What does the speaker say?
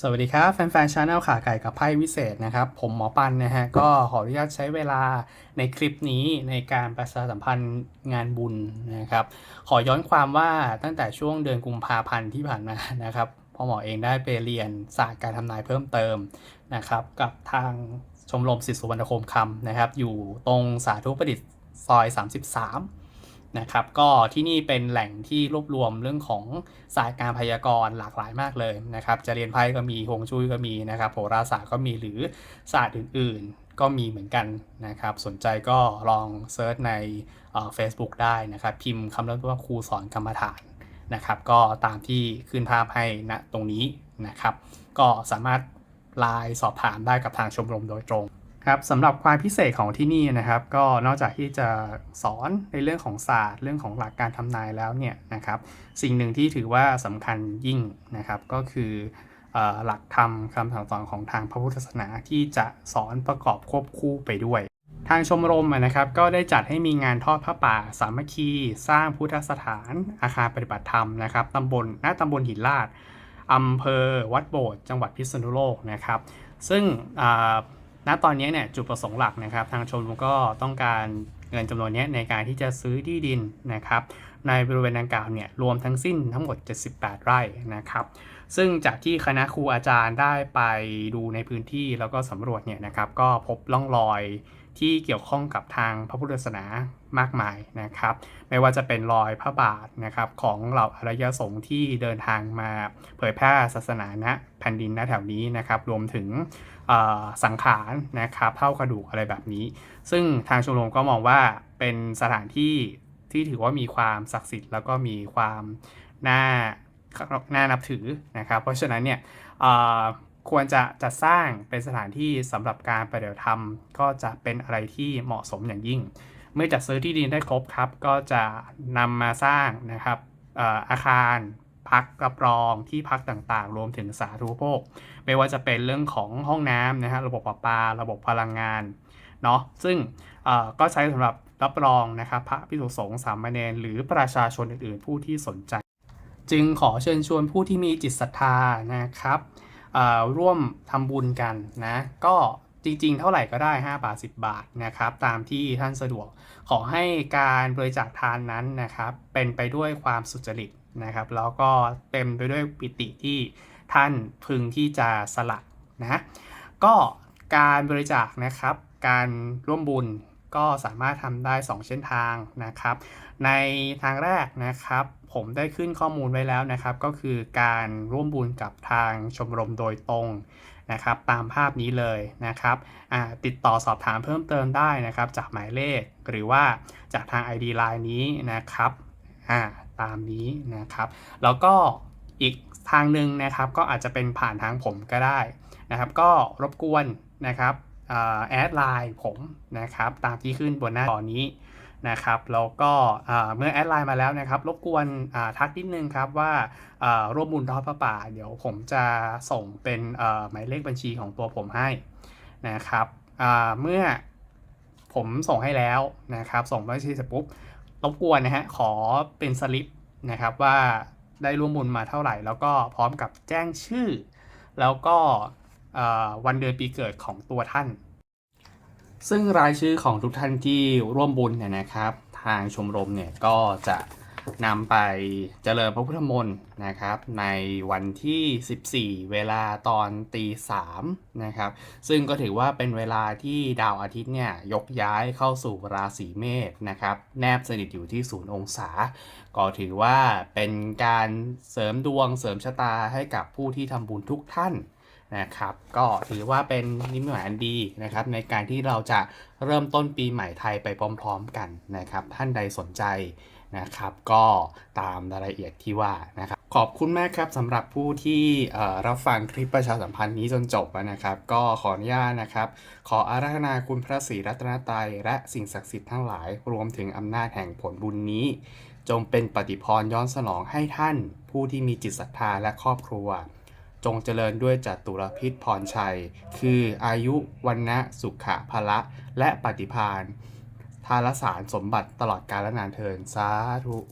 สวัสดีครับ แฟนๆชาแนลขาไก่กับไพ่วิเศษนะครับ ผมหมอปันนะฮะ ก็ขออนุญาตใช้เวลาในคลิปนี้ในการประชาสัมพันธ์งานบุญนะครับ ขอย้อนความว่าตั้งแต่ช่วงเดือนกุมภาพันธ์ที่ผ่านมานะครับพ่อหมอเองได้ไปเรียนศาสตร์การทำนายเพิ่มเติมนะครับ กับทางชมรมศิษย์สุวรรณคมคำนะครับ อยู่ตรงสาธุประดิษฐ์ซอย 33 นะครับก็ที่นี่เป็นแหล่งที่รวบรวมเรื่องของศาสตร์การพยากรณ์หลากหลายมากเลยนะครับจะเรียนไพ่ก็มีฮวงจุ้ยก็มีนะครับโหราศาสตร์ก็มีหรือศาสตร์อื่น ๆ ก็มีเหมือนกันนะครับสนใจก็ลองเซิร์ชในเฟซบุ๊กได้นะครับพิมพ์คำเรียกว่าครูสอนกรรมฐานนะครับก็ตามที่ขึ้นภาพให้ณตรงนี้นะครับ ก็สามารถไลน์สอบถามได้กับทางชมรมโดยตรง ครับสำหรับความพิเศษของที่นี่นะครับ ก็นอกจากที่จะสอนในเรื่องของศาสตร์ เรื่องของหลักการทำนายแล้วเนี่ยนะครับ สิ่งหนึ่งที่ถือว่าสำคัญยิ่งนะครับ ก็คืออหลักธรรมคำสั่งสอนของทางพระพุทธศาสนาที่จะสอนประกอบควบคู่ไปด้วย ทางชมรมนะครับ ก็ได้จัดให้มีงานทอดพระป่า สามัคคี สร้างพุทธสถานอาคารปฏิบัติธรรมนะครับตำบลณตำบลหินลาดอำเภอวัดโบสถ์จังหวัดพิษณุโลกนะครับ ซึ่งอ ณตอนนี้เนี่ยจุดประสงค์หลักนะครับ ทางชมรมก็ต้องการเงินจำนวนนี้ในการที่จะซื้อที่ดินนะครับ ในบริเวณดังกล่าวเนี่ยรวมทั้งสิ้นทั้งหมด 78 ไร่นะครับ ซึ่งจากที่คณะครูอาจารย์ได้ไปดูในพื้นที่แล้วก็สำรวจเนี่ยนะครับ ก็พบร่องรอยที่เกี่ยวข้องกับทางพระพุทธศาสนามากมายนะครับ ไม่ว่าจะเป็นรอยพระบาทนะครับของเหล่าอารยสงฆ์ที่เดินทางมาเผยแพร่ศาสนาณแผ่นดินณแถวนี้นะครับ รวมถึงสังขารนะครับเท่ากระดูกอะไรแบบนี้ ซึ่งทางชมรมก็มองว่าเป็นสถานที่ที่ถือว่ามีความศักดิ์สิทธิ์ แล้วก็มีความน่า น่านับถือนะครับ เพราะฉะนั้นเนี่ยควรจะจัดสร้างเป็นสถานที่สำหรับการปฏิบัติธรรมก็จะเป็นอะไรที่เหมาะสมอย่างยิ่ง เมื่อจัดซื้อที่ดินได้ครบครับ ก็จะนำมาสร้างนะครับอาคารพักรับรองที่พักต่างๆ รวมถึงสาธารณูปโภค ไม่ว่าจะเป็นเรื่องของห้องน้ำนะฮะระบบประปา ระบบพลังงานเนาะซึ่งก็ใช้สำหรับรับรองนะครับพระภิกษุสงฆ์สามเณรหรือประชาชนอื่นๆ ผู้ที่สนใจ จึงขอเชิญชวนผู้ที่มีจิตศรัทธานะครับร่วมทำบุญกันนะก็จริงๆ เท่าไหร่ก็ได้ 5 บาท 10 บาทนะครับ ตามที่ท่านสะดวก ขอให้การบริจาคทานนั้นนะครับ เป็นไปด้วยความสุจริตนะครับ แล้วก็เต็มไปด้วยปิติที่ท่านพึงที่จะสละนะ ก็การบริจาคนะครับ การร่วมบุญ ก็สามารถทำได้ 2 เส้นทางนะครับ ในทางแรกนะครับผมได้ขึ้นข้อมูลไว้แล้วนะครับ ก็คือการร่วมบุญกับทางชมรมโดยตรงนะครับ ตามภาพนี้เลยนะครับติดต่อสอบถามเพิ่มเติมได้นะครับ จากหมายเลขหรือว่าจากทาง ID Line นี้นะครับตามนี้นะครับ แล้วก็อีกทางหนึ่งนะครับ ก็อาจจะเป็นผ่านทางผมก็ได้นะครับ ก็รบกวนนะครับ แอดไลน์ผมนะครับตามที่ขึ้นบนหน้าจอนี้นะครับแล้วก็เมื่อแอดไลน์มาแล้วนะครับ รบกวนทักนิดนึงครับว่าร่วมบุญทอดพระป่า เดี๋ยวผมจะส่งเป็นหมายเลขบัญชีของตัวผมให้นะครับเมื่อผมส่งให้แล้วนะครับ ส่งบัญชีเสร็จปุ๊บรบกวนนะฮะขอเป็นสลิปนะครับว่าได้ร่วมบุญมาเท่าไหร่ แล้วก็พร้อมกับแจ้งชื่อ แล้วก็ วันเดือนปีเกิดของตัวท่าน ซึ่งรายชื่อของทุกท่านที่ร่วมบุญเนี่ยนะครับ ทางชมรมเนี่ยก็จะนำไปเจริญพระพุทธมนต์นะครับ ในวันที่ 14 เวลาตอนตีสามนะครับ ซึ่งก็ถือว่าเป็นเวลาที่ดาวอาทิตย์เนี่ยยกย้ายเข้าสู่ราศีเมษนะครับ แนบสนิทอยู่ที่ศูนย์องศา ก็ถือว่าเป็นการเสริมดวงเสริมชะตาให้กับผู้ที่ทำบุญทุกท่าน นะครับ ก็ถือว่าเป็นนิมิตหมายอันดีนะครับ ในการที่เราจะเริ่มต้นปีใหม่ไทยไปพร้อม ๆ กันนะครับ ท่านใดสนใจนะครับ ก็ตามรายละเอียดที่ว่านะครับ ขอบคุณมากครับสำหรับผู้ที่รับฟังคลิปประชาสัมพันธ์นี้จนจบนะครับ ก็ขออนุญาตนะครับ ขออาราธนาคุณพระศรีรัตนตรัยและสิ่งศักดิ์สิทธิ์ทั้งหลาย รวมถึงอำนาจแห่งผลบุญนี้ จงเป็นปฏิพรย้อนสนองให้ท่าน ผู้ที่มีจิตศรัทธาและครอบครัว จงเจริญด้วยจัตุรพิษพรชัย คืออายุวันนะสุขะพละและปฏิพานทารสารสมบัติตลอดกาลนานเทินสาธุ